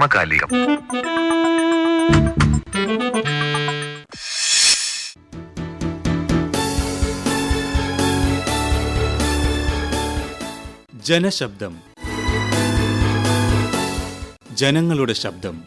സമകാലികം. ജനശബ്ദം. ജനങ്ങളുടെ ശബ്ദം.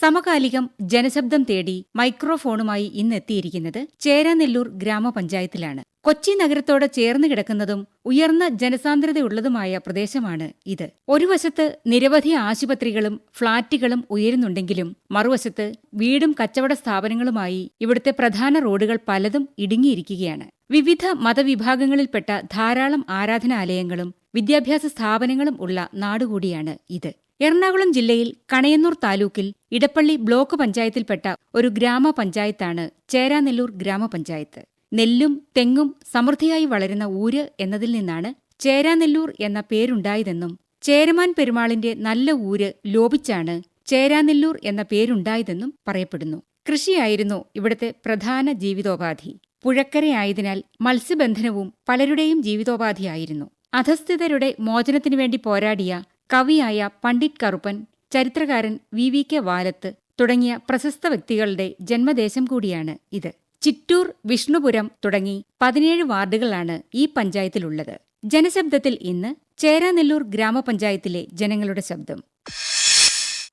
സമകാലികം ജനശബ്ദം തേടി മൈക്രോഫോണുമായി ഇന്നെത്തിയിരിക്കുന്നത് ചേരാനെല്ലൂർ ഗ്രാമപഞ്ചായത്തിലാണ്. കൊച്ചി നഗരത്തോട് ചേർന്ന് കിടക്കുന്നതും ഉയർന്ന ജനസാന്ദ്രതയുള്ളതുമായ പ്രദേശമാണ് ഇത്. ഒരു വശത്ത് നിരവധി ആശുപത്രികളും ഫ്ളാറ്റുകളും ഉയരുന്നുണ്ടെങ്കിലും മറുവശത്ത് വീടും കച്ചവട സ്ഥാപനങ്ങളുമായി ഇവിടുത്തെ പ്രധാന റോഡുകൾ പലതും ഇടുങ്ങിയിരിക്കുകയാണ്. വിവിധ മതവിഭാഗങ്ങളിൽപ്പെട്ട ധാരാളം ആരാധനാലയങ്ങളും വിദ്യാഭ്യാസ സ്ഥാപനങ്ങളും ഉള്ള നാടുകൂടിയാണ് ഇത്. എറണാകുളം ജില്ലയിൽ കണയന്നൂർ താലൂക്കിൽ ഇടപ്പള്ളി ബ്ലോക്ക് പഞ്ചായത്തിൽപ്പെട്ട ഒരു ഗ്രാമപഞ്ചായത്താണ് ചേരാനെല്ലൂർ ഗ്രാമപഞ്ചായത്ത്. നെല്ലും തെങ്ങും സമൃദ്ധിയായി വളരുന്ന ഊര് എന്നതിൽ നിന്നാണ് ചേരാനെല്ലൂർ എന്ന പേരുണ്ടായതെന്നും ചേരമാൻ പെരുമാളിന്റെ നല്ല ഊര് ലോപിച്ചാണ് ചേരാനെല്ലൂർ എന്ന പേരുണ്ടായതെന്നും പറയപ്പെടുന്നു. കൃഷിയായിരുന്നു ഇവിടുത്തെ പ്രധാന ജീവിതോപാധി. പുഴക്കരയായതിനാൽ മത്സ്യബന്ധനവും പലരുടെയും ജീവിതോപാധിയായിരുന്നു. അധസ്ഥിതരുടെ മോചനത്തിനു വേണ്ടി പോരാടിയ കവിയായ പണ്ഡിറ്റ് കറുപ്പൻ ചരിത്രകാരൻ വി വി കെ വാലത്ത് തുടങ്ങിയ പ്രശസ്ത വ്യക്തികളുടെ ജന്മദേശം കൂടിയാണ് ഇത്. ചിറ്റൂർ വിഷ്ണുപുരം തുടങ്ങി പതിനേഴ് വാർഡുകളാണ് ഈ പഞ്ചായത്തിലുള്ളത്. ജനശബ്ദത്തിൽ ഇന്ന് ചേരാനെല്ലൂർ ഗ്രാമപഞ്ചായത്തിലെ ജനങ്ങളുടെ ശബ്ദം.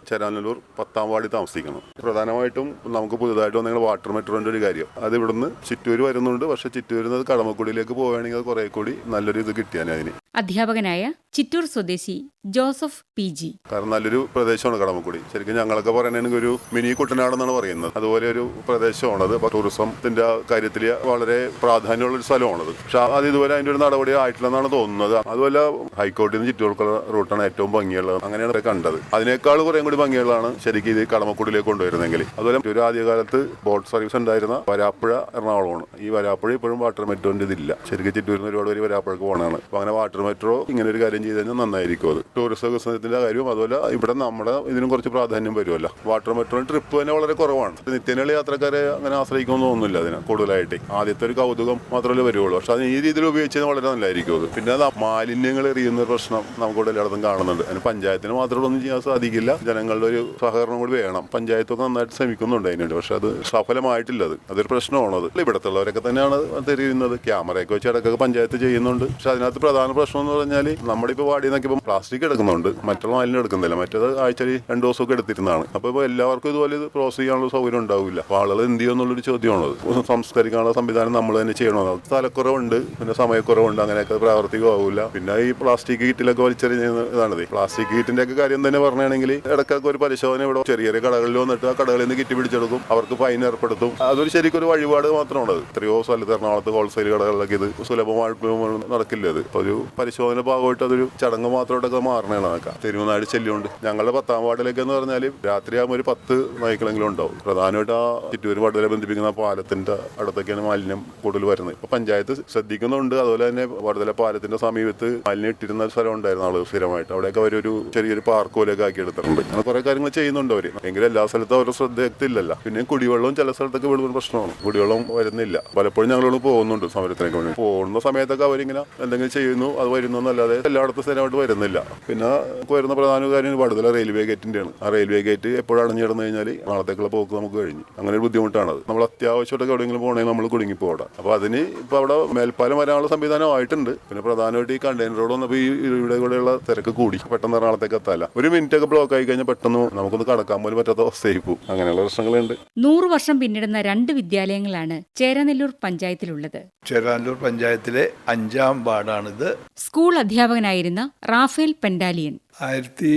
ചേരാനല്ലൂർ പത്താം വാർഡിൽ താമസിക്കുന്നു. പ്രധാനമായിട്ടും നമുക്ക് പുതുതായിട്ട് വന്ന വാട്ടർ മെട്രോന്റെ ഒരു കാര്യം. അത് ഇവിടുന്ന് ചിറ്റൂർ വരുന്നുണ്ട്. പക്ഷെ ചിറ്റൂരിൽ നിന്ന് കടമക്കുടിയിലേക്ക് പോവുകയാണെങ്കിൽ അത് കുറെ കൂടി നല്ലൊരു ഇത് കിട്ടിയാൽ അതിന്. അധ്യാപകനായ ചിറ്റൂർ സ്വദേശി ജോസഫ് പി ജി. കാരണം നല്ലൊരു പ്രദേശമാണ് കടമക്കുടി. ശരിക്കും ഞങ്ങളൊക്കെ പറയുകയാണെങ്കിൽ ഒരു മിനി കുട്ടനാടെന്നാണ് പറയുന്നത്. അതുപോലെ ഒരു പ്രദേശമാണത് ടൂറിസത്തിന്റെ കാര്യത്തിൽ വളരെ പ്രാധാന്യമുള്ള ഒരു സ്ഥലമാണത്. പക്ഷെ അത് ഇതുവരെ അതിന്റെ ഒരു നടപടി ആയിട്ടില്ലെന്നാണ് തോന്നുന്നത്. അതുപോലെ ഹൈക്കോടതിയിൽ നിന്ന് ചിറ്റൂർക്കുള്ള റൂട്ടാണ് ഏറ്റവും ഭംഗിയുള്ളത്. അങ്ങനെയാണ് കണ്ടത്. അതിനേക്കാൾ കുറേ കൂടി ഭംഗികളാണ് ശരിക്കും ഇത് കടമക്കുടിയിലേക്ക് കൊണ്ടുവരുന്നെങ്കിൽ അതുപോലെ ഒരു ആദ്യകാലത്ത് ബോട്ട് സർവീസ് ഉണ്ടായിരുന്ന വരാപ്പുഴ എറണാകുളമാണ്. ഈ വരാപ്പുഴ ഇപ്പോഴും വാട്ടർ മെട്രോന്റെ ഇതില്ല ശരിക്കും ചിറ്റൂരിൽ ഒരുപാട് പേര് വരാപ്പുഴക്ക് പോകണതാണ് അപ്പോൾ അങ്ങനെ വാട്ടർ മെട്രോ ഇങ്ങനെ ഒരു കാര്യം ചെയ്ത് കഴിഞ്ഞാൽ നന്നായിരിക്കും അത്. ടൂറിസ്റ്റ് വികസനത്തിന്റെ കാര്യവും അതുപോലെ ഇവിടെ നമ്മുടെ ഇതിനും കുറച്ച് പ്രാധാന്യം വരുമല്ലോ. വാട്ടർ മെട്രോ ട്രിപ്പ് തന്നെ വളരെ കുറവാണ്. നിത്യനുള്ള യാത്രക്കാരെ അങ്ങനെ ആശ്രയിക്കുമെന്ന് തോന്നുന്നില്ല അതിന് കൂടുതലായിട്ട്. ആദ്യത്തെ ഒരു കൗതുകം മാത്രമല്ലേ വരുള്ളൂ പക്ഷെ അത് ഈ രീതിയിൽ ഉപയോഗിച്ചത് വളരെ നല്ലതായിരിക്കും അത്. പിന്നെ മാലിന്യങ്ങൾ എറിയുന്ന പ്രശ്നം നമുക്കിവിടെ എല്ലായിടത്തും കാണുന്നുണ്ട്. അതിന് പഞ്ചായത്തിന് മാത്രമേ ഒന്നും ചെയ്യാൻ സാധിക്കില്ല. ജനങ്ങളുടെ ഒരു സഹകരണം കൂടി വേണം. പഞ്ചായത്തൊക്കെ നന്നായിട്ട് ശ്രമിക്കുന്നുണ്ട് അതിനുവേണ്ടി. പക്ഷെ അത് സഫലമായിട്ടില്ല അത്. അതൊരു പ്രശ്നമാണത് ഇവിടത്തുള്ളവരൊക്കെ തന്നെയാണ് തിരിയുന്നത്. ക്യാമറയൊക്കെ വെച്ച് ഇടയ്ക്കൊക്കെ പഞ്ചായത്ത് ചെയ്യുന്നുണ്ട്. പക്ഷെ അതിനകത്ത് പ്രധാന പ്രശ്നം എന്ന് പറഞ്ഞാൽ നമ്മുടെ ഇപ്പോൾ വാടി ഇപ്പം പ്ലാസ്റ്റിക് എടുക്കുന്നുണ്ട്. മറ്റുള്ള മാലിന്യം എടുക്കുന്നില്ല. മറ്റേത് ആഴ്ചയിൽ രണ്ടു ദിവസമൊക്കെ എടുത്തിരുന്നതാണ്. അപ്പോൾ ഇപ്പോൾ എല്ലാവർക്കും ഇതുപോലെ ഇത് പ്രോസസ് ചെയ്യാനുള്ള സൗകര്യം ഉണ്ടാവില്ല. അപ്പോൾ ആളുകൾ എന്ത് ചെയ്യുമെന്നുള്ളൊരു ചോദ്യമാണത് സംസ്കരിക്കാനുള്ള സംവിധാനം നമ്മൾ തന്നെ ചെയ്യണമെന്ന് സ്ഥലക്കുറവുണ്ട് പിന്നെ സമയക്കുറവുണ്ട്. അങ്ങനെയൊക്കെ പ്രാവർത്തികമാവില്ല. പിന്നെ ഈ പ്ലാസ്റ്റിക് കീറ്റിലൊക്കെ വലിച്ചെറിഞ്ഞ ഇതാണത്. പ്ലാസ്റ്റിക് കീറ്റിന്റെ ഒക്കെ കാര്യം തന്നെ പറഞ്ഞാണെങ്കിൽ ഇടയ്ക്കൊക്കെ ഒരു പരിശോധന ഇവിടെ ചെറിയ ചെറിയ കടകളിൽ വന്നിട്ട് ആ കടകളിൽ നിന്ന് കിറ്റ് പിടിച്ചെടുക്കും. അവർക്ക് ഫൈൻ ഏർപ്പെടുത്തും. അതൊരു ശരിക്കൊരു വഴിപാട് മാത്രമാണ് എത്രയോ സ്ഥലത്ത് എറണാകുളത്ത് ഹോൾസെയിൽ കടകളിലൊക്കെ ഇത് സുലഭമായിട്ട് നടക്കില്ല അത് ഒരു പരിശോധന ഭാഗമായിട്ട് അതൊരു ചടങ്ങ് മാത്രമായിട്ടൊക്കെ മാറണതാണ് നോക്കാം തെരുവുനാട് ശല്യമുണ്ട് ഞങ്ങളുടെ പത്താം വാർഡിലേക്ക് എന്ന് പറഞ്ഞാൽ രാത്രിയാകുമ്പോൾ ഒരു പത്ത് നായ്ക്കളെങ്കിലും ഉണ്ടാവും. പ്രധാനമായിട്ട് ആ ചുറ്റൂർ വാർഡിലെ ബന്ധിപ്പിക്കുന്ന പാലത്തിന്റെ അടുത്തൊക്കെയാണ് മാലിന്യം കൂടുതൽ വരുന്നത്. ഇപ്പൊ പഞ്ചായത്ത് ശ്രദ്ധിക്കുന്നുണ്ട്. അതുപോലെ തന്നെ വടതല പാലത്തിന്റെ സമീപത്ത് മാലിന്യം ഇട്ടിരുന്ന സ്ഥലം ഉണ്ടായിരുന്നു ആൾ സ്ഥിരമായിട്ട്. അവിടെയൊക്കെ അവരൊരു ചെറിയൊരു പാർക്ക് പോലെയൊക്കെ ആക്കി എടുത്തിട്ടുണ്ട് അങ്ങനെ കുറെ കാര്യങ്ങൾ ചെയ്യുന്നുണ്ട് അവർ. എങ്കിലും എല്ലാ സ്ഥലത്തും അവരുടെ ശ്രദ്ധ എത്തില്ലല്ലോ. പിന്നെ കുടിവെള്ളവും ചില സ്ഥലത്തൊക്കെ വെള്ളം പ്രശ്നമാണ്. കുടിവെള്ളം വരുന്നില്ല. പലപ്പോഴും ഞങ്ങളോട് പോകുന്നുണ്ട് സമരത്തിനൊക്കെ വേണ്ടി. പോകുന്ന സമയത്തൊക്കെ അവരിങ്ങനെ എന്തെങ്കിലും ചെയ്യുന്നു അത് വരുന്നു എന്നല്ലാതെ എല്ലായിടത്തും സ്ഥലമായിട്ട് വരുന്നില്ല. പിന്നെ വരുന്ന പ്രധാന കാര്യം വടുതല റെയിൽവേ ഗേറ്റിന്റെയാണ്. ആ റെയിൽവേ ഗേറ്റ് എപ്പോഴും അടഞ്ഞു കഴിഞ്ഞാൽ നാളത്തേക്കുള്ള പോക്ക് നമുക്ക് കഴിഞ്ഞു. അങ്ങനെ ഒരു ബുദ്ധിമുട്ടാണ് നമ്മൾ അത്യാവശ്യമായിട്ടൊക്കെ എവിടെയെങ്കിലും പോകണമെങ്കിൽ നമ്മൾ കുടുങ്ങി പോകണം അപ്പോൾ അതിന് ഇപ്പോൾ അവിടെ മേൽപ്പാലം വരാനുള്ള സംവിധാനം ആയിട്ടുണ്ട്. പിന്നെ പ്രധാനമായിട്ട് ഈ കണ്ടെയ്നർ റോഡ് വന്നപ്പോൾ ഈ ഇവിടെ കൂടെയുള്ള തിരക്ക് കൂടി. പെട്ടെന്ന് എറണാകുളത്തേക്ക് എത്താല്ല. ഒരു മിനിറ്റ് ഒക്കെ ബ്ലോക്ക് ആയി കഴിഞ്ഞാൽ പെട്ടെന്ന് നമുക്കൊന്ന് കടക്കാൻ പോലും പറ്റാത്ത അവസ്ഥയായി പോകും അങ്ങനെയുള്ള പ്രശ്നങ്ങളുണ്ട്. നൂറ് വർഷം പിന്നിടുന്ന രണ്ട് വിദ്യാലയങ്ങളാണ് ചേരാനെല്ലൂർ പഞ്ചായത്തിലുള്ളത്. ചേരാനല്ലൂർ പഞ്ചായത്തിലെ അഞ്ചാം വാർഡാണിത്. School അധ്യാപകനായിരുന്ന Rafale പെൻഡാലിയൻ. ആയിരത്തി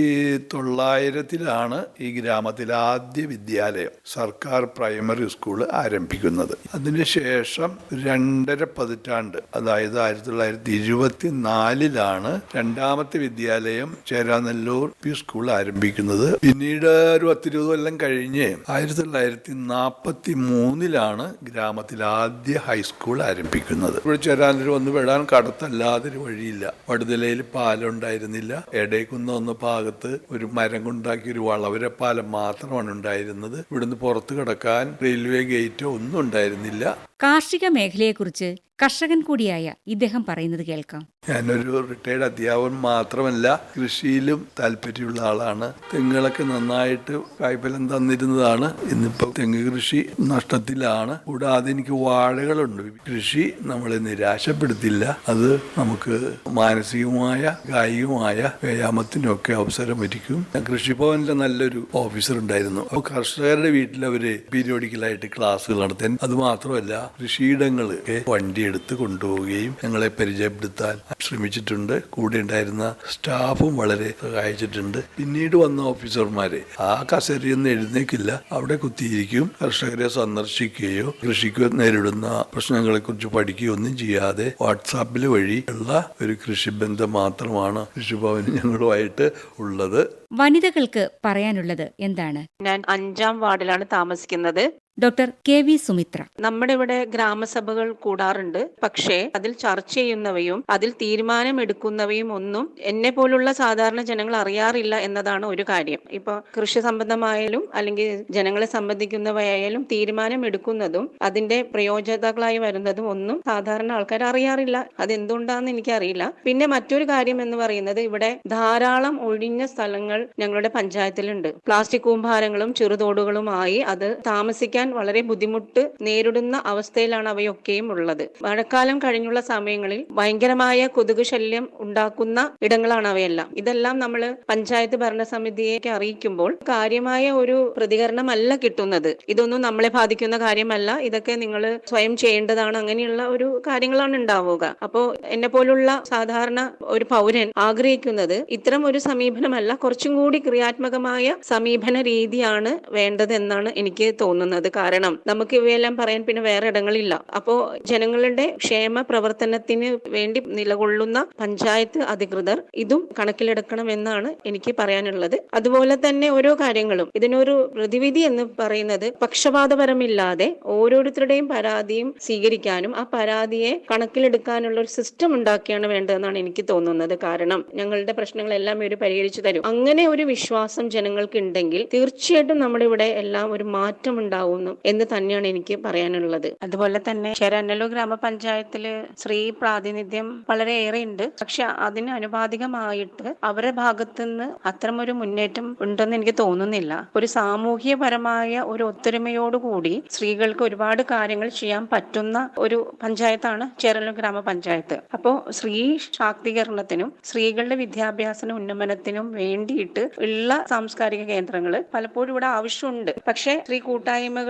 തൊള്ളായിരത്തിലാണ് ഈ ഗ്രാമത്തിലെ ആദ്യ വിദ്യാലയം സർക്കാർ പ്രൈമറി സ്കൂൾ ആരംഭിക്കുന്നത്. അതിനുശേഷം രണ്ടര പതിറ്റാണ്ട് അതായത് ആയിരത്തി തൊള്ളായിരത്തി ഇരുപത്തി നാലിലാണ് രണ്ടാമത്തെ വിദ്യാലയം ചേരാനെല്ലൂർ പി സ്കൂൾ ആരംഭിക്കുന്നത്. പിന്നീട് ഒരു പത്തിരുപത് കൊല്ലം കഴിഞ്ഞ് ആയിരത്തി തൊള്ളായിരത്തി നാൽപ്പത്തി മൂന്നിലാണ് ഗ്രാമത്തിൽ ആദ്യ ഹൈസ്കൂൾ ആരംഭിക്കുന്നത്. ഇവിടെ ചേരാനല്ലൂർ ഒന്ന് വിടാൻ കടത്തല്ലാതെ ഒരു വഴിയില്ല. വടുതലയിൽ പാലുണ്ടായിരുന്നില്ല എടേക്കുന്ന ഒന്ന് ഭാഗത്ത് ഒരു മരം കൊണ്ടാക്കിയ ഒരു വളവരപ്പാലം പാലം മാത്രമാണ് ഉണ്ടായിരുന്നത്. ഇവിടുന്ന് പുറത്ത് കിടക്കാൻ റെയിൽവേ ഗേറ്റോ ഒന്നും ഉണ്ടായിരുന്നില്ല. കാർഷിക മേഖലയെക്കുറിച്ച് കർഷകൻ കൂടിയായ ഇദ്ദേഹം പറയുന്നത് കേൾക്കാം. ഞാനൊരു റിട്ടയർഡ് അധ്യാപകൻ മാത്രമല്ല കൃഷിയിലും താല്പര്യമുള്ള ആളാണ്. തെങ്ങുകളൊക്കെ നന്നായിട്ട് കായ്ഫലം തന്നിരുന്നതാണ്. ഇന്നിപ്പോൾ തെങ്ങ് കൃഷി നഷ്ടത്തിലാണ്. കൂടാതെ എനിക്ക് വാഴകളുണ്ട്. കൃഷി നമ്മളെ നിരാശപ്പെടുത്തില്ല. അത് നമുക്ക് മാനസികമായ കായികമായ വ്യായാമത്തിനൊക്കെ അവസരം ഒരുക്കും കൃഷിഭവനിലെ നല്ലൊരു ഓഫീസർ ഉണ്ടായിരുന്നു. അപ്പോൾ കർഷകരുടെ വീട്ടിൽ അവർ പീരിയോഡിക്കലായിട്ട് ക്ലാസ്സുകൾ നടത്താൻ അത് മാത്രമല്ല കൃഷിയിടങ്ങൾ വണ്ടി എടുത്ത് കൊണ്ടുപോവുകയും ഞങ്ങളെ പരിചയപ്പെടുത്താൻ ശ്രമിച്ചിട്ടുണ്ട്. കൂടെ ഉണ്ടായിരുന്ന സ്റ്റാഫും വളരെ സഹായിച്ചിട്ടുണ്ട്. പിന്നീട് വന്ന ഓഫീസർമാരെ ആ കസേരയൊന്നും എഴുന്നേക്കില്ല. അവിടെ കുത്തിയിരിക്കും. കർഷകരെ സന്ദർശിക്കുകയോ കൃഷിക്ക് നേരിടുന്ന പ്രശ്നങ്ങളെ കുറിച്ച് പഠിക്കുകയോ ഒന്നും ചെയ്യാതെ വാട്സാപ്പിൽ വഴി ഉള്ള ഒരു കൃഷിബന്ധം മാത്രമാണ് കൃഷിഭവന് ഞങ്ങളുമായിട്ട് ഉള്ളത്. വനിതകൾക്ക് പറയാനുള്ളത് എന്താണ്? ഞാൻ അഞ്ചാം വാർഡിലാണ് താമസിക്കുന്നത്. Doctor K V Sumithra. നമ്മുടെ ഇവിടെ ഗ്രാമസഭകൾ കൂടാറുണ്ട്. പക്ഷേ അതിൽ ചർച്ച ചെയ്യുന്നവയും അതിൽ തീരുമാനമെടുക്കുന്നവയും ഒന്നും എന്നെ പോലുള്ള സാധാരണ ജനങ്ങൾ അറിയാറില്ല എന്നതാണ് ഒരു കാര്യം. ഇപ്പൊ കൃഷി സംബന്ധമായാലും അല്ലെങ്കിൽ ജനങ്ങളെ സംബന്ധിക്കുന്നവയായാലും തീരുമാനം എടുക്കുന്നതും അതിന്റെ പ്രയോജതാക്കളായി വരുന്നതും ഒന്നും സാധാരണ ആൾക്കാർ അറിയാറില്ല. അതെന്തുകൊണ്ടാന്ന് എനിക്കറിയില്ല. പിന്നെ മറ്റൊരു കാര്യം എന്ന് പറയുന്നത് ഇവിടെ ധാരാളം ഒഴിഞ്ഞ സ്ഥലങ്ങൾ ഞങ്ങളുടെ പഞ്ചായത്തിലുണ്ട്. പ്ലാസ്റ്റിക് കൂമ്പാരങ്ങളും ചെറുതോടുകളുമായി അത് താമസിക്കാൻ വളരെ ബുദ്ധിമുട്ട് നേരിടുന്ന അവസ്ഥയിലാണ് അവയൊക്കെയും ഉള്ളത്. മഴക്കാലം കഴിഞ്ഞുള്ള സമയങ്ങളിൽ ഭയങ്കരമായ കൊതുക് ശല്യം ഉണ്ടാക്കുന്ന ഇടങ്ങളാണ് അവയെല്ലാം. ഇതെല്ലാം നമ്മൾ പഞ്ചായത്ത് ഭരണസമിതിയെ അറിയിക്കുമ്പോൾ കാര്യമായ ഒരു പ്രതികരണമല്ല കിട്ടുന്നത്. ഇതൊന്നും നമ്മളെ ബാധിക്കുന്ന കാര്യമല്ല. ഇതൊക്കെ നിങ്ങൾ സ്വയം ചെയ്യേണ്ടതാണ്. അങ്ങനെയുള്ള ഒരു കാര്യങ്ങളാണ് ഉണ്ടാവുക. അപ്പോ എന്നെ പോലുള്ള സാധാരണ ഒരു പൗരൻ ആഗ്രഹിക്കുന്നത് ഇത്തരം ഒരു സമീപനമല്ല. കുറച്ചും കൂടി ക്രിയാത്മകമായ സമീപന രീതിയാണ് വേണ്ടതെന്നാണ് എനിക്ക് തോന്നുന്നത്. കാരണം നമുക്ക് ഇവയെല്ലാം പറയാൻ പിന്നെ വേറെ ഇടങ്ങളില്ല. അപ്പോ ജനങ്ങളുടെ ക്ഷേമ പ്രവർത്തനത്തിന് വേണ്ടി നിലകൊള്ളുന്ന പഞ്ചായത്ത് അധികൃതർ ഇതും കണക്കിലെടുക്കണമെന്നാണ് എനിക്ക് പറയാനുള്ളത്. അതുപോലെ തന്നെ ഓരോ കാര്യങ്ങളും. ഇതിനൊരു പ്രതിവിധി എന്ന് പറയുന്നത് പക്ഷപാതപരമില്ലാതെ ഓരോരുത്തരുടെയും പരാതിയും സ്വീകരിക്കാനും ആ പരാതിയെ കണക്കിലെടുക്കാനുള്ള ഒരു സിസ്റ്റം ഉണ്ടാക്കിയാണ് വേണ്ടതെന്നാണ് എനിക്ക് തോന്നുന്നത്. കാരണം ഞങ്ങളുടെ പ്രശ്നങ്ങളെല്ലാം ഇവർ പരിഹരിച്ചു തരും. അങ്ങനെ ഒരു വിശ്വാസം ജനങ്ങൾക്ക് ഉണ്ടെങ്കിൽ തീർച്ചയായിട്ടും നമ്മുടെ ഇവിടെ എല്ലാം ഒരു മാറ്റം ഉണ്ടാവുന്നു എന്ന് തന്നെയാണ് എനിക്ക് പറയാനുള്ളത്. അതുപോലെ തന്നെ ചേരാനല്ലൂർ ഗ്രാമപഞ്ചായത്തിൽ സ്ത്രീ പ്രാതിനിധ്യം വളരെയേറെ ഉണ്ട്. പക്ഷെ അതിന് അനുപാതികമായിട്ട് അവരുടെ ഭാഗത്തുനിന്ന് അത്തരമൊരു മുന്നേറ്റം ഉണ്ടെന്ന് എനിക്ക് തോന്നുന്നില്ല. ഒരു സാമൂഹ്യപരമായ ഒരു ഒത്തൊരുമയോടുകൂടി സ്ത്രീകൾക്ക് ഒരുപാട് കാര്യങ്ങൾ ചെയ്യാൻ പറ്റുന്ന ഒരു പഞ്ചായത്താണ് ചേരല്ലൂർ ഗ്രാമപഞ്ചായത്ത്. അപ്പോൾ സ്ത്രീ ശാക്തീകരണത്തിനും സ്ത്രീകളുടെ വിദ്യാഭ്യാസ ഉന്നമനത്തിനും വേണ്ടിയിട്ട് ഉള്ള സാംസ്കാരിക കേന്ദ്രങ്ങൾ പലപ്പോഴും ഇവിടെ ആവശ്യമുണ്ട്. പക്ഷേ സ്ത്രീ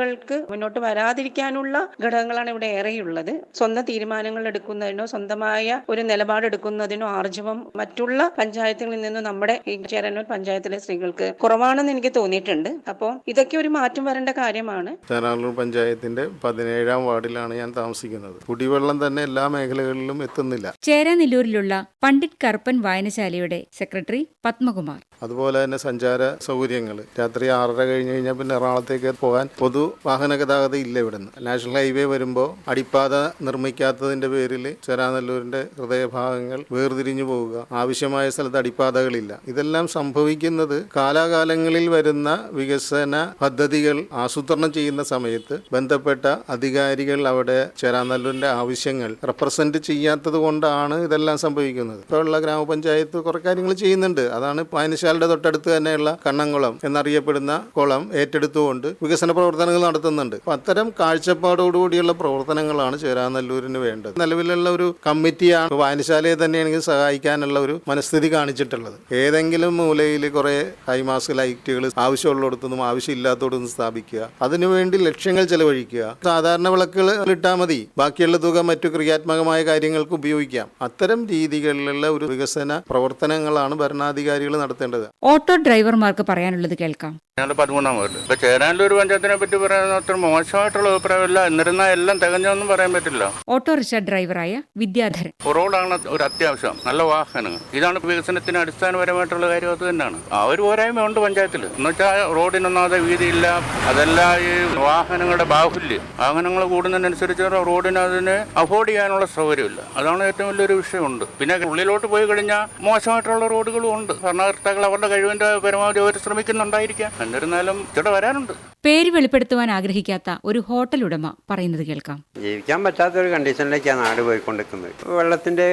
കൂട്ടായ്മകൾക്ക് മുന്നോട്ട് വരാതിരിക്കാനുള്ള ഘടകങ്ങളാണ് ഇവിടെ ഏറെയുള്ളത്. സ്വന്തം തീരുമാനങ്ങൾ എടുക്കുന്നതിനോ സ്വന്തമായ ഒരു നിലപാടെടുക്കുന്നതിനോ ആർജവം മറ്റുള്ള പഞ്ചായത്തുകളിൽ നിന്ന് നമ്മുടെ ഈ ചേരന്നൂർ പഞ്ചായത്തിലെ സ്ത്രീകൾക്ക് കുറവാണെന്ന് എനിക്ക് തോന്നിയിട്ടുണ്ട്. അപ്പോൾ ഇതൊക്കെ ഒരു മാറ്റം വരേണ്ട കാര്യമാണ്. ചേരാനൂർ പഞ്ചായത്തിന്റെ പതിനേഴാം വാർഡിലാണ് ഞാൻ താമസിക്കുന്നത്. കുടിവെള്ളം തന്നെ എല്ലാ മേഖലകളിലും എത്തുന്നില്ല. ചേരാനെല്ലൂരിലുള്ള പണ്ഡിറ്റ് കറുപ്പൻ വായനശാലയുടെ സെക്രട്ടറി പത്മകുമാർ. അതുപോലെ തന്നെ സഞ്ചാര സൗകര്യങ്ങൾ രാത്രി ആറര കഴിഞ്ഞ് കഴിഞ്ഞാൽ പിന്നെ എറണാകുളത്തേക്ക് പോകാൻ പൊതു വാഹന ഗതാഗതം ഇല്ല ഇവിടുന്ന്. നാഷണൽ ഹൈവേ വരുമ്പോൾ അടിപ്പാത നിർമ്മിക്കാത്തതിന്റെ പേരിൽ ചേരാനല്ലൂരിന്റെ ഹൃദയഭാഗങ്ങൾ വേർതിരിഞ്ഞു പോവുക. ആവശ്യമായ സ്ഥലത്ത് അടിപ്പാതകളില്ല. ഇതെല്ലാം സംഭവിക്കുന്നത് കാലാകാലങ്ങളിൽ വരുന്ന വികസന പദ്ധതികൾ ആസൂത്രണം ചെയ്യുന്ന സമയത്ത് ബന്ധപ്പെട്ട അധികാരികൾ അവിടെ ചേരാനല്ലൂരിന്റെ ആവശ്യങ്ങൾ റെപ്രസെന്റ് ചെയ്യാത്തത് കൊണ്ടാണ് ഇതെല്ലാം സംഭവിക്കുന്നത്. ഇപ്പോൾ ഉള്ള ഗ്രാമപഞ്ചായത്ത് കുറെ കാര്യങ്ങൾ ചെയ്യുന്നുണ്ട്. അതാണ് വായനശാലയുടെ തൊട്ടടുത്ത് തന്നെയുള്ള കണ്ണംകുളം എന്നറിയപ്പെടുന്ന കുളം ഏറ്റെടുത്തുകൊണ്ട് വികസന പ്രവർത്തനങ്ങൾ നടത്തുന്നുണ്ട്. അപ്പൊ അത്തരം കാഴ്ചപ്പാടോടുകൂടിയുള്ള പ്രവർത്തനങ്ങളാണ് ചേരാനല്ലൂരിന് വേണ്ടത്. നിലവിലുള്ള ഒരു കമ്മിറ്റിയാണ് വായനശാലയെ തന്നെയാണെങ്കിൽ സഹായിക്കാനുള്ള ഒരു മനസ്ഥിതി കാണിച്ചിട്ടുള്ളത്. ഏതെങ്കിലും മൂലയിൽ കുറേ ഹൈമാസ് ലൈറ്റുകൾ ആവശ്യമുള്ളിടത്തൊന്നും ആവശ്യമില്ലാത്തടത്തും സ്ഥാപിക്കുക. അതിനുവേണ്ടി ലക്ഷ്യങ്ങൾ ചെലവഴിക്കുക. സാധാരണ വിളക്കുകൾ ഇട്ടാൽ മതി. ബാക്കിയുള്ള തുക മറ്റു ക്രിയാത്മകമായ കാര്യങ്ങൾക്ക് ഉപയോഗിക്കാം. അത്തരം രീതികളിലുള്ള ഒരു വികസന പ്രവർത്തനങ്ങളാണ് ഭരണാധികാരികൾ നടത്തേണ്ടത്. ഓട്ടോ ഡ്രൈവർമാർക്ക് പറയാനുള്ളത് കേൾക്കാം. ഞാൻ പതിമൂന്നാം വാർഡ് ഇപ്പൊ ചേരാനുള്ള ഒരു പഞ്ചായത്തിനെ പറ്റി പറയുന്ന അത്ര മോശമായിട്ടുള്ള അഭിപ്രായമല്ല. എന്നിരുന്നാൽ എല്ലാം തികഞ്ഞൊന്നും പറയാൻ പറ്റില്ല. ഓട്ടോറിക്ഷ ഡ്രൈവറായ വിദ്യാധരൻ. റോഡാണ് ഒരു അത്യാവശ്യം. നല്ല വാഹനങ്ങൾ. ഇതാണ് വികസനത്തിന് അടിസ്ഥാനപരമായിട്ടുള്ള കാര്യം അത് തന്നെയാണ്. ആ ഒരു പോരായ്മ ഉണ്ട് പഞ്ചായത്തിൽ. എന്ന് വെച്ചാൽ റോഡിനൊന്നാതെ വീതിയില്ല. അതല്ല ഈ വാഹനങ്ങളുടെ ബാഹുല്യം. വാഹനങ്ങൾ കൂടുന്നതിനനുസരിച്ച് റോഡിന് അതിന് അഫോർഡ് ചെയ്യാനുള്ള സൗകര്യമില്ല. അതാണ് ഏറ്റവും വലിയൊരു വിഷയമുണ്ട്. പിന്നെ ഉള്ളിലോട്ട് പോയി കഴിഞ്ഞാൽ മോശമായിട്ടുള്ള റോഡുകളും ഉണ്ട്. ഭരണകർത്താക്കൾ അവരുടെ കഴിവിന്റെ പരമാവധി അവർ ശ്രമിക്കുന്നുണ്ടായിരിക്കാം. എന്നിരുന്നാലും ഇവിടെ വരാനുണ്ട്. പേര് വെളിപ്പെടുത്തുവാൻ ആഗ്രഹിക്കാത്ത ഒരു ഹോട്ടൽ ഉടമ പറയുന്നത് കേൾക്കാം. ജീവിക്കാൻ പറ്റാത്ത ഒരു കണ്ടീഷനിലേക്കാണ് നാട് പോയിക്കൊണ്ടിരിക്കുന്നത്. വെള്ളത്തിന്റെ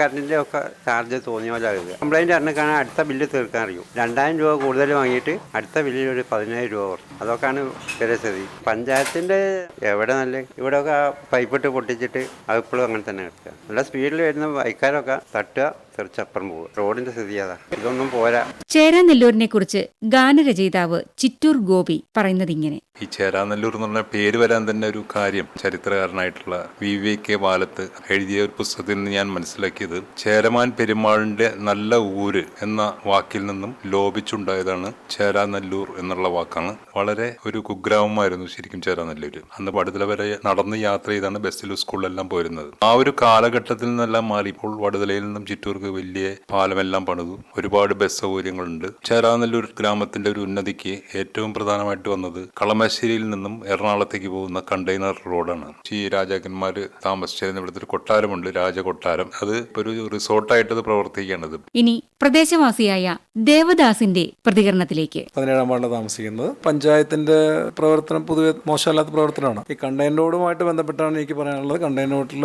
കറണ്ടിന്റെ ഒക്കെ ചാർജ് തോന്നിയ പോലെ ആകുക കംപ്ലൈന്റ് അറിഞ്ഞാൽ അടുത്ത ബില്ല് തീർക്കാൻ അറിയും. രണ്ടായിരം രൂപ കൂടുതൽ വാങ്ങിയിട്ട് അടുത്ത ബില്ലിൽ ഒരു പതിനായിരം രൂപ കുറച്ചു അതൊക്കെയാണ് പരിസ്ഥിതി സ്ഥിതി. പഞ്ചായത്തിന്റെ എവിടെ നല്ല ഇവിടെ ഒക്കെ പൈപ്പിട്ട് പൊട്ടിച്ചിട്ട് അത് ഇപ്പോഴും അങ്ങനെ തന്നെ കിടക്കുക. നല്ല സ്പീഡിൽ വരുന്ന ബൈക്കാരൊക്കെ തട്ടുക തെറിച്ചപ്പുറം റോഡിന്റെ സ്ഥിതി അതാ. ഇതൊന്നും പോരാ. ചേരാനെല്ലൂരിനെ കുറിച്ച് ഗാനരചയിതാവ് ചിറ്റൂർ ഗോപി പറയുന്നത് ഇങ്ങനെ ഈ ചേരാനെല്ലൂർ എന്ന് പറഞ്ഞ പേര് വരാൻ തന്നെ ഒരു കാര്യം. ചരിത്രകാരനായിട്ടുള്ള വി വി കെ ബാലത്ത് എഴുതിയ ഒരു പുസ്തകത്തിൽ നിന്ന് ഞാൻ മനസ്സിലാക്കിയത് ചേരമാൻ പെരുമാളിന്റെ നല്ല ഊര് എന്ന വാക്കിൽ നിന്നും ലോപിച്ചുണ്ടായതാണ് ചേരാനെല്ലൂർ എന്നുള്ള വാക്കാണ്. വളരെ ഒരു കുഗ്രാമമായിരുന്നു ശരിക്കും ചേരാനെല്ലൂര് അന്ന് പടുതല വരെ നടന്ന് യാത്ര ചെയ്താണ് ബസ്സിലും സ്കൂളിലെല്ലാം പോയിരുന്നത്. ആ ഒരു കാലഘട്ടത്തിൽ നിന്നെല്ലാം മാറി ഇപ്പോൾ വടുതലയിൽ നിന്നും ചിറ്റൂർക്ക് വലിയ പാലമെല്ലാം പണിതു. ഒരുപാട് ബസ് സൗകര്യങ്ങളുണ്ട് ചേരാനല്ലൂർ ഗ്രാമത്തിന്റെ ഒരു ഉന്നതിക്ക് ഏറ്റവും പ്രധാനമായിട്ട് വന്നത് കളമശ്ശേരിയിൽ നിന്നും എറണാകുളത്തേക്ക് പോകുന്ന കണ്ടെയ്നർ റോഡാണ്. ഈ രാജാക്കന്മാര് താമസിച്ചിരുന്ന ഇവിടുത്തെ ഒരു കൊട്ടാരമുണ്ട് രാജകൊട്ടാരം. അത് ഇപ്പൊ ഒരു റിസോർട്ടായിട്ട് അത് പ്രവർത്തിക്കുകയാണത്. ഇനി പ്രദേശവാസിയായ ദേവദാസിന്റെ പ്രതികരണത്തിലേക്ക്. പതിനേഴാം വാർഡിൽ താമസിക്കുന്നത്. പഞ്ചായത്തിന്റെ പ്രവർത്തനം പൊതുവെ മോശമല്ലാത്ത പ്രവർത്തനമാണ്. ഈ കണ്ടെയ്നർ റോഡുമായിട്ട് ബന്ധപ്പെട്ടാണ് എനിക്ക് പറയാനുള്ളത്. കണ്ടെയ്നർ റോഡിൽ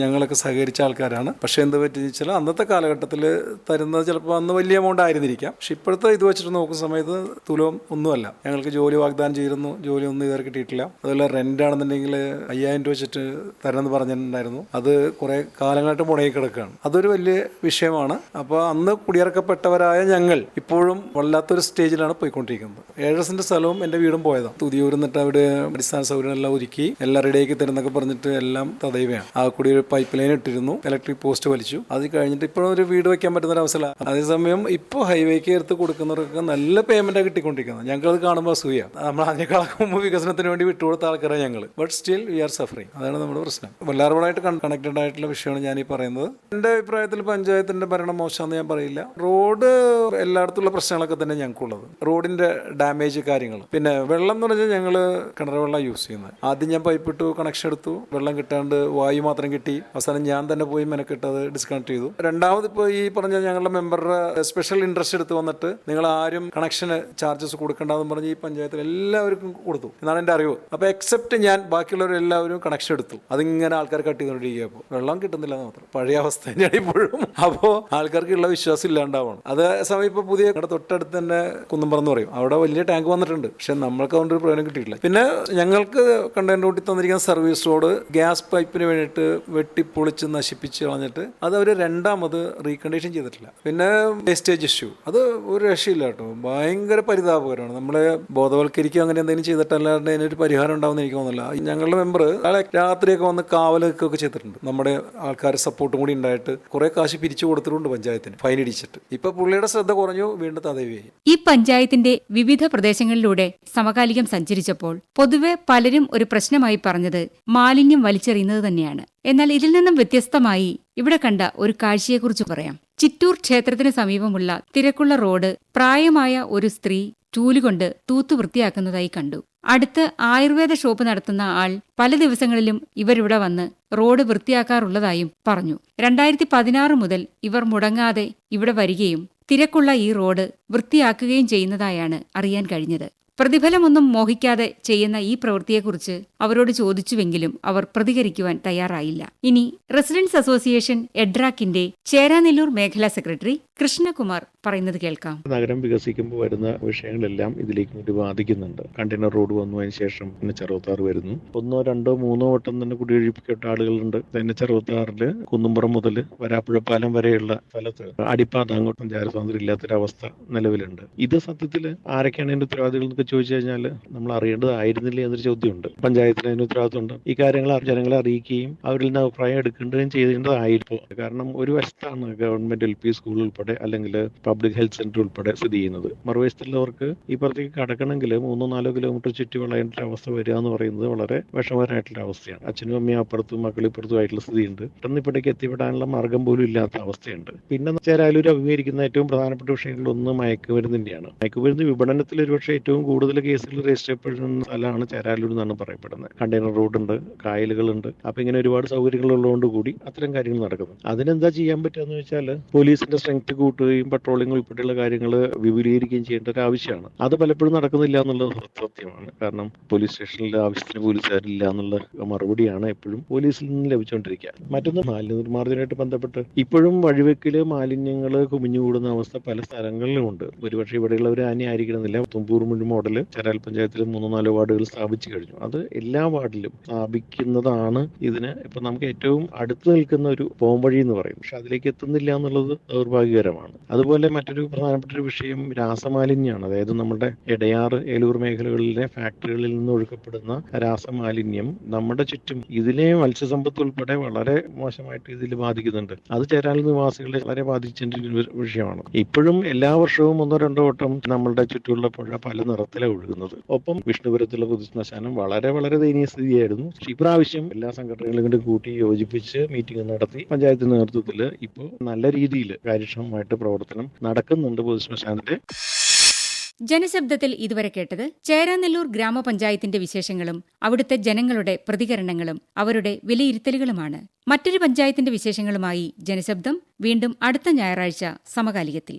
ഞങ്ങളൊക്കെ സഹകരിച്ച ആൾക്കാരാണ്. പക്ഷേ എന്ത് പറ്റിയെന്ന് വെച്ചാൽ അന്നത്തെ കാലഘട്ടത്തിൽ തരുന്നത് ചിലപ്പോൾ അന്ന് വലിയ എമൗണ്ട് ആയിരുന്നിരിക്കാം. പക്ഷെ ഇപ്പോഴത്തെ ഇത് വെച്ചിട്ട് നോക്കുന്ന സമയത്ത് തുലവും ഒന്നുമല്ല. ഞങ്ങൾക്ക് ജോലി വാഗ്ദാനം ചെയ്തിരുന്നു. ജോലി ഒന്നും ഇതുവരെ കിട്ടിയിട്ടില്ല. അതുപോലെ റെന്റ് ആണെന്നുണ്ടെങ്കിൽ അയ്യായിരം രൂപ വെച്ചിട്ട് തരണമെന്ന് പറഞ്ഞിട്ടുണ്ടായിരുന്നു. അത് കുറെ കാലങ്ങളായിട്ട് മുടങ്ങി കിടക്കുകയാണ്. അതൊരു വലിയ വിഷയമാണ്. അപ്പോൾ അന്ന് കുടിയിറക്കപ്പെട്ടവരായ ഞങ്ങൾ ഇപ്പോഴും വല്ലാത്തൊരു സ്റ്റേജിലാണ് പോയിക്കൊണ്ടിരിക്കുന്നത്. ഏഴസിന്റെ സ്ഥലവും എന്റെ വീടും പോയതാണ് തുതിയൂർ എന്നിട്ട് അവിടെ അടിസ്ഥാന സൗകര്യം എല്ലാം ഒരുക്കി എല്ലാം റെഡിയാക്കി തരുന്നൊക്കെ പറഞ്ഞിട്ട് എല്ലാം തദൈവയാണ് ആ കൂടി ഒരു പൈപ്പ് ലൈൻ ഇട്ടിരുന്നു. ഇലക്ട്രിക് പോസ്റ്റ് വലിച്ചു. അത് കഴിഞ്ഞിട്ട് ഇപ്പോഴും ഒരു വീട് വെക്കാൻ പറ്റുന്ന ഒരു അവസരമാണ് അതേസമയം ഇപ്പോൾ ഹൈവേക്ക് എടുത്ത് കൊടുക്കുന്നവർക്ക് നല്ല പേയ്മെന്റ് കിട്ടിക്കൊണ്ടിരിക്കുന്നത്. അത് കാണുമ്പോൾ അസൂയ. നമ്മൾ അതിനേക്കാളൊക്കെ മുമ്പ് വികസനത്തിന് വേണ്ടി വിട്ടുകൊടുത്ത ആൾക്കാരാണ് ഞങ്ങൾ but still we are suffering അതാണ് നമ്മുടെ പ്രശ്നം. വല്ലാറുപാടായിട്ട് കണക്റ്റഡ് ആയിട്ടുള്ള വിഷയമാണ് ഞാൻ ഈ പറയുന്നത്. എന്റെ അഭിപ്രായത്തിൽ പഞ്ചായത്തിന്റെ ഭരണം മോശമാണെന്ന് ഞാൻ പറയില്ല. റോഡ് എല്ലായിടത്തുള്ള പ്രശ്നങ്ങളൊക്കെ തന്നെ ഞങ്ങൾക്കുള്ളത്. റോഡിന്റെ ഡാമേജ് കാര്യങ്ങൾ. പിന്നെ വെള്ളം എന്ന് പറഞ്ഞാൽ ഞങ്ങൾ കിണർ വെള്ളം യൂസ് ചെയ്യുന്നത്. ആദ്യം ഞാൻ പൈപ്പ് ഇട്ടു കണക്ഷൻ എടുത്തു. വെള്ളം കിട്ടാണ്ട് വായു മാത്രം കിട്ടി. അവസാനം ഞാൻ തന്നെ പോയി മെനക്കെട്ടത് ഡിസ്കണക്ട് ചെയ്തു. രണ്ടാമത് ഇപ്പോൾ ഈ പറഞ്ഞ ഞങ്ങളുടെ മെമ്പറുടെ സ്പെഷ്യൽ ഇൻട്രസ്റ്റ് എടുത്ത് വന്നിട്ട് നിങ്ങൾ ആരും കണക്ഷന് ചാർജസ് കൊടുക്കേണ്ടതെന്ന് പറഞ്ഞ് ഈ പഞ്ചായത്തിൽ എല്ലാവർക്കും കൊടുത്തു. എന്നാണ് എന്റെ അറിവ്. അപ്പോൾ എക്സെപ്റ്റ് ഞാൻ ബാക്കിയുള്ളവരെല്ലാവരും കണക്ഷൻ എടുത്തു. അതിങ്ങനെ ആൾക്കാർ കട്ട് ചെയ്തുകൊണ്ടിരിക്കുക അപ്പോൾ വെള്ളം കിട്ടുന്നില്ല മാത്രം. പഴയ അവസ്ഥ തന്നെയാണ് ഇപ്പോഴും. അപ്പോൾ ആൾക്കാർക്കുള്ള വിശ്വാസം ഇല്ലാണ്ടാവണം. അതേ സമയം ഇപ്പോൾ പുതിയ തൊട്ടടുത്ത് തന്നെ കുന്നമ്പറന്ന് പറയും. അവിടെ വലിയ ടാങ്ക് വന്നിട്ടുണ്ട്. പക്ഷെ നമ്മൾക്ക് അതുകൊണ്ട് ഒരു പ്രയോജനം കിട്ടിയിട്ടില്ല. പിന്നെ ഞങ്ങൾക്ക് കണ്ടെയ്നർ കൂട്ടി തന്നിരിക്കുന്ന സർവീസ് റോഡ് ഗ്യാസ് പൈപ്പിന് വേണ്ടിയിട്ട് വെട്ടിപ്പൊളിച്ച് നശിപ്പിച്ച് കളഞ്ഞിട്ട് അത് അവർ രണ്ടാമത് റീകണ്ടീഷൻ ചെയ്തിട്ടില്ല. പിന്നെ വേസ്റ്റേജ് ഇഷ്യൂ അത് ഒരു രക്ഷയില്ല കേട്ടോ. ഭയങ്കര പരിതാപകരമാണ്. നമ്മളെ ബോധവൽക്കരിക്കുക അങ്ങനെ എന്തെങ്കിലും ചെയ്തിട്ടല്ലാണ്ട് അതിനൊരു പരിഹാരം ഉണ്ടാവുമെന്ന് എനിക്ക് തോന്നുന്നില്ല. ഞങ്ങളുടെ മെമ്പർ ആളെ രാത്രിയൊക്കെ വന്ന് കാവലൊക്കെ ചെയ്തിട്ടുണ്ട്. നമ്മുടെ ആൾക്കാരെ സപ്പോർട്ടും കൂടി ഉണ്ടായിട്ട് കുറെ കാശ് പിരിച്ചു കൊടുത്തിട്ടുണ്ട് പഞ്ചായത്തിന് ഫൈൻ ഇടിച്ചിട്ട്. ഇപ്പൊ പുള്ളിയുടെ ശ്രദ്ധ കുറഞ്ഞു വീണ്ടും തതവി ഈ പഞ്ചായത്തിന്റെ വിവിധ പ്രദേശങ്ങളിലൂടെ സമകാലികം സഞ്ചരിച്ചപ്പോൾ പൊതുവെ പലരും ഒരു പ്രശ്നമായി പറഞ്ഞത് മാലിന്യം വലിച്ചെറിയുന്നത് തന്നെയാണ്. എന്നാൽ ഇതിൽ നിന്നും വ്യത്യസ്തമായി ഇവിടെ കണ്ട ഒരു കാഴ്ചയെക്കുറിച്ച് പറയാം. ചിറ്റൂർ ക്ഷേത്രത്തിന് സമീപമുള്ള തിരക്കുള്ള റോഡ് പ്രായമായ ഒരു സ്ത്രീ ചൂലുകൊണ്ട് തൂത്തു വൃത്തിയാക്കുന്നതായി കണ്ടു. അടുത്ത് ആയുർവേദ ഷോപ്പ് നടത്തുന്ന ആൾ പല ദിവസങ്ങളിലും ഇവരിവിടെ വന്ന് റോഡ് വൃത്തിയാക്കാറുള്ളതായും പറഞ്ഞു. രണ്ടായിരത്തി പതിനാറ് മുതൽ ഇവർ മുടങ്ങാതെ ഇവിടെ വരികയും തിരക്കുള്ള ഈ റോഡ് വൃത്തിയാക്കുകയും ചെയ്യുന്നതായാണ് അറിയാൻ കഴിഞ്ഞത്. പ്രതിഫലമൊന്നും മോഹിക്കാതെ ചെയ്യുന്ന ഈ പ്രവൃത്തിയെക്കുറിച്ച് അവരോട് ചോദിച്ചുവെങ്കിലും അവർ പ്രതികരിക്കുവാൻ തയ്യാറായില്ല. ഇനി റെസിഡൻസ് അസോസിയേഷൻ എഡ്രാക്കിന്റെ ചേരാനെല്ലൂർ മേഖലാ സെക്രട്ടറി കൃഷ്ണകുമാർ പറയുന്നത് കേൾക്കാം. നഗരം വികസിക്കുമ്പോൾ വരുന്ന വിഷയങ്ങളെല്ലാം ഇതിലേക്ക് കൂടി ബാധിക്കുന്നുണ്ട്. കണ്ടെയ്നർ റോഡ് വന്നതിന് ശേഷം പിന്നെ ചെറുപത്താറ് വരുന്നു. ഒന്നോ രണ്ടോ മൂന്നോ വട്ടം തന്നെ കുടിയൊഴിപ്പിക്കപ്പെട്ട ആളുകളുണ്ട്. തന്നെ ചെറുത്താറിൽ കുന്നുംപുറം മുതൽ വരാപ്പുഴ പാലം വരെയുള്ള സ്ഥലത്ത് അടിപ്പാത അങ്ങോട്ടും ജാരസ്വാതന്ത്ര്യം ഇല്ലാത്തൊരവസ്ഥ നിലവിലുണ്ട്. ഇത് സത്യത്തിൽ ആരൊക്കെയാണ് അതിന്റെ ഉത്തരവാദികൾ ചോദിച്ചു കഴിഞ്ഞാൽ നമ്മൾ അറിയേണ്ടതായിരുന്നില്ലേ എന്നൊരു ചോദ്യമുണ്ട്. പഞ്ചായത്തിന് അതിന് ഉത്തരവാദിത്തമുണ്ട് ഈ കാര്യങ്ങൾ ജനങ്ങളെ അറിയിക്കുകയും അവരിൽ നിന്ന് അഭിപ്രായം എടുക്കേണ്ടതും ചെയ്യേണ്ടതായിരുന്നു. കാരണം ഒരു വശത്താണ് ഗവൺമെന്റ് എൽ പി സ്കൂൾ ഉൾപ്പെടെ അല്ലെങ്കിൽ പബ്ലിക് ഹെൽത്ത് സെന്റർ ഉൾപ്പെടെ സ്ഥിതി ചെയ്യുന്നത്. മറുവശത്തുള്ളവർക്ക് ഈ പുറത്തേക്ക് കടക്കണമെങ്കിൽ മൂന്നോ നാലോ കിലോമീറ്റർ ചുറ്റി വളയേണ്ട ഒരു അവസ്ഥ വരിക എന്ന് പറയുന്നത് വളരെ വിഷമകരമായിട്ടുള്ള അവസ്ഥയാണ്. അച്ഛനും അമ്മയും അപ്പുറത്തും മക്കൾ ഇപ്പുറത്തും ആയിട്ടുള്ള സ്ഥിതിയുണ്ട്. പെട്ടെന്ന് ഇപ്പോഴേക്ക് എത്തിപ്പെടാനുള്ള മാർഗം പോലും ഇല്ലാത്ത അവസ്ഥയുണ്ട്. പിന്നെ ചേരാലൂർ അഭിമുഖീകരിക്കുന്ന ഏറ്റവും പ്രധാനപ്പെട്ട വിഷയങ്ങളിൽ ഒന്ന് മയക്കുമരുന്നിന്റെയാണ്. മയക്കുമരുന്ന് വിപണനത്തിൽ ഒരുപക്ഷെ ഏറ്റവും കൂടുതൽ കേസുകൾ രജിസ്റ്റർ ചെയ്യപ്പെടുന്ന സ്ഥലമാണ് ചേരാലൂർ എന്നാണ് പറയപ്പെടുന്നത്. കണ്ടെയ്നർ റോഡുണ്ട് കായലുകളുണ്ട്. അപ്പൊ ഇങ്ങനെ ഒരുപാട് സൗകര്യങ്ങൾ ഉള്ളതുകൊണ്ട് കൂടി അത്തരം കാര്യങ്ങൾ നടക്കുന്നു. അതിനെന്താ ചെയ്യാൻ പറ്റുക വെച്ചാൽ പോലീസിന്റെ സ്ട്രെങ്ത് കൂട്ടുകയും പട്രോളിംഗ് ഉൾപ്പെടെയുള്ള കാര്യങ്ങൾ വിപുലീകരിക്കുകയും ചെയ്യേണ്ട ഒരു ആവശ്യമാണ്. അത് പലപ്പോഴും നടക്കുന്നില്ല എന്നുള്ളത് സത്യമാണ്. കാരണം പോലീസ് സ്റ്റേഷനിലെ ആവശ്യത്തിന് പോലീസുകാരില്ല എന്നുള്ള മറുപടിയാണ് എപ്പോഴും പോലീസിൽ നിന്ന് ലഭിച്ചുകൊണ്ടിരിക്കുക. മറ്റൊന്ന് മാലിന്യ നിർമ്മാർജനമായിട്ട് ബന്ധപ്പെട്ട് ഇപ്പോഴും വഴിവെക്കിൽ മാലിന്യങ്ങൾ കുമിഞ്ഞുകൂടുന്ന അവസ്ഥ പല സ്ഥലങ്ങളിലും ഉണ്ട്. ഒരുപക്ഷെ ഇവിടെയുള്ളവർ ആനി ആയിരിക്കണമെന്നില്ല തുമ്പൂർ മുഴു മോഡൽ ചരാൽ പഞ്ചായത്തിൽ മൂന്നോ നാലോ വാർഡുകൾ സ്ഥാപിച്ചു കഴിഞ്ഞു. അത് എല്ലാ വാർഡിലും സ്ഥാപിക്കുന്നതാണ് ഇതിന് ഇപ്പൊ നമുക്ക് ഏറ്റവും അടുത്ത് നിൽക്കുന്ന ഒരു പോംവഴി എന്ന് പറയും. പക്ഷെ അതിലേക്ക് എത്തുന്നില്ല എന്നുള്ളത് ദൗർഭാഗ്യകരമാണ്. അതുപോലെ മറ്റൊരു പ്രധാനപ്പെട്ട ഒരു വിഷയം രാസമാലിന്യമാണ്. അതായത് നമ്മുടെ ഇടയാറ് ഏലൂർ മേഖലകളിലെ ഫാക്ടറികളിൽ നിന്ന് ഒഴുക്കപ്പെടുന്ന രാസമാലിന്യം നമ്മുടെ ചുറ്റും ഇതിലെ മത്സ്യസമ്പത്ത് ഉൾപ്പെടെ വളരെ മോശമായിട്ട് ഇതിൽ ബാധിക്കുന്നുണ്ട്. അത് ചേരാൽ നിവാസികളെ വളരെ ബാധിച്ചിട്ടുള്ള വിഷയമാണ്. ഇപ്പോഴും എല്ലാ വർഷവും ഒന്നോ രണ്ടോ വട്ടം നമ്മളുടെ ചുറ്റുമുള്ള പുഴ പല നിറത്തിലാണ് ഒഴുകുന്നത്. ഒപ്പം വിഷ്ണുപുരത്തുള്ള പൊതുശ്മശാനം വളരെ വളരെ ദയനീയ സ്ഥിതിയായിരുന്നു. ഇപ്രാവശ്യം എല്ലാ സംഘടനകളും കൂടി കൂട്ടി യോജിപ്പിച്ച് മീറ്റിംഗ് നടത്തി. പഞ്ചായത്ത് നേതൃത്വത്തിൽ ഇപ്പോൾ നല്ല രീതിയിൽ കാര്യക്ഷമമായിട്ട് പ്രവർത്തനം നടക്കുന്നുണ്ട് പൊതുശ്മശാനത്തിന്റെ ജനശബ്ദത്തിൽ ഇതുവരെ കേട്ടത് ചേരാനെല്ലൂർ ഗ്രാമപഞ്ചായത്തിന്റെ വിശേഷങ്ങളും അവിടുത്തെ ജനങ്ങളുടെ പ്രതികരണങ്ങളും അവരുടെ വിലയിരുത്തലുകളുമാണ്. മറ്റൊരു പഞ്ചായത്തിന്റെ വിശേഷങ്ങളുമായി ജനശബ്ദം വീണ്ടും അടുത്ത ഞായറാഴ്ച സമകാലികത്തിൽ.